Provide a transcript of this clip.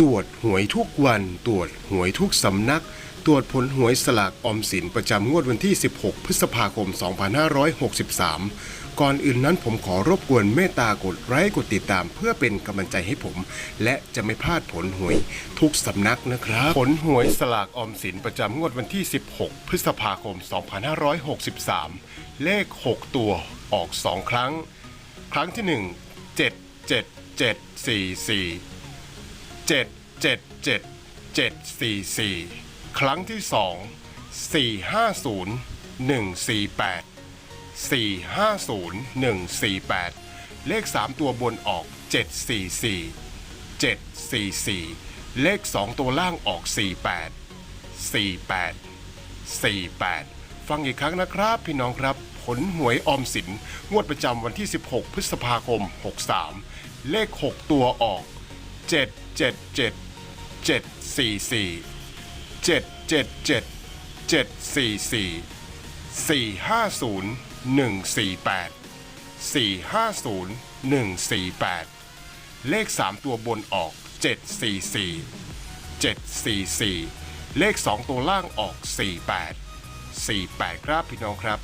ตรวจหวยทุกวัน ตรวจหวยทุกสำนัก ตรวจผลหวยสลากออมสินประจำงวดวันที่ 16 พฤษภาคม 2563 ก่อนอื่นนั้นผมขอรบกวนเมตตากดไลค์กดติดตาม เพื่อเป็นกำลังใจให้ผม และจะไม่พลาดผลหวยทุกสำนักนะครับ ผลหวยสลากออมสินประจำงวดวันที่ 16 พฤษภาคม 2563 เลข 6 ตัวออก 2 ครั้ง ครั้งที่ 1 7 7 7 4 4 เจ็ดเจ็ดเจ็ดเจ็ดสี่สี่ครั้งที่สองสี่ห้าศูนย์หนึ่งสี่แปดสี่ห้าศูนย์หนึ่งสี่แปดเลขสามตัวบนออกเจ็ดสี่สี่เจ็ดสี่สี่เลขสองตัวล่างออกสี่แปดสี่แปดสี่แปดฟังอีกครั้งนะครับพี่น้องครับ ผลหวยออมสิน งวดประจำวันที่ 16 พฤษภาคม 63 เลข 6 ตัวออก จ็ดเจ็ดเจ็ดเจ็ดสี่สี่เจ็ดเจ็ดเจ็ดเจ็ดสี่สี่สี่ห้าศูนย์หนึ่งสี่แปดสี่ห้าศูนย์หนึ่งสี่แปดเลขสามตัวบนออกเจ็ดสี่สี่เจ็ดสี่สี่เลขสองตัวล่างออกสี่แปดสี่แปดครับพี่น้องครับ